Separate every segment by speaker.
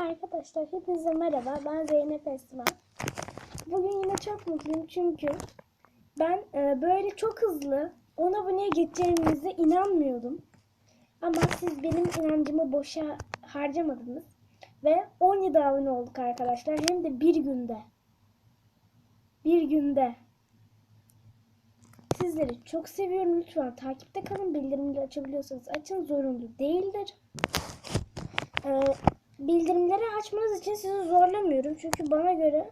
Speaker 1: Arkadaşlar hepinize merhaba. Ben Zeynep Esma. Bugün yine çok mutluyum çünkü ben e, böyle çok hızlı 10 aboneye geçeceğimize inanmıyordum. Ama siz benim inancımı boşa harcamadınız. Ve 17 abone olduk arkadaşlar. Hem de bir günde. Bir günde. Sizleri çok seviyorum. Lütfen takipte kalın. Bildirimleri açabiliyorsanız açın. Zorunlu değildir. Ee, açmanız için sizi zorlamıyorum. Çünkü bana göre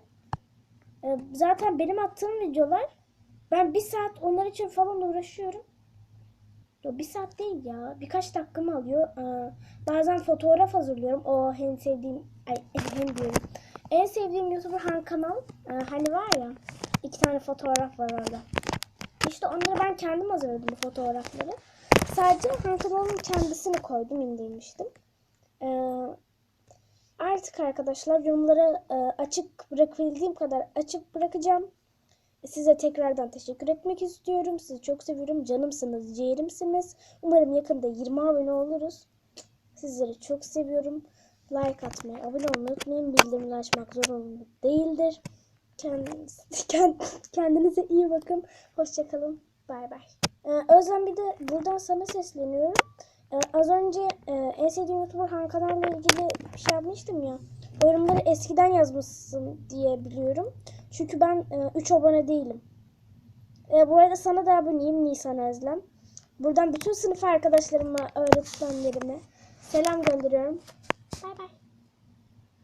Speaker 1: e, zaten benim attığım videolar ben bir saat onlar için falan uğraşıyorum. Yo, bir saat değil ya. Birkaç dakikamı alıyor. Ee, bazen fotoğraf hazırlıyorum. O en sevdiğim ay hem diyorum. En sevdiğim YouTuber Han kanal. Ee, hani var ya iki tane fotoğraf var orada. İşte onları ben kendim hazırladım fotoğrafları. Sadece Han kanalının kendisini koydum indirmiştim. Ee, artık arkadaşlar yorumları e, açık bırakabildiğim kadar açık bırakacağım. Size tekrardan teşekkür etmek istiyorum. Sizi çok seviyorum. Canımsınız, ciğerimsiniz. Umarım yakında 20 abone oluruz. Sizleri çok seviyorum. Like atmayı, abone olmayı unutmayın. Bildirimleri açmak zorunlu değildir. Kendinize, iyi bakın. Hoşçakalın. Bay bay. Ee, Özlem bir de buradan sana sesleniyorum. Ee, az önce e, en sevdiğim YouTuber Han kanalla ilgili bir şey yapmıştım ya. Yorumları eskiden yazmışsın diye biliyorum. Çünkü ben 3 abone değilim. E, bu arada sana da aboneyim Nisan Özlem. Buradan bütün sınıf arkadaşlarıma, öğretmenlerime selam gönderiyorum. Bay bay.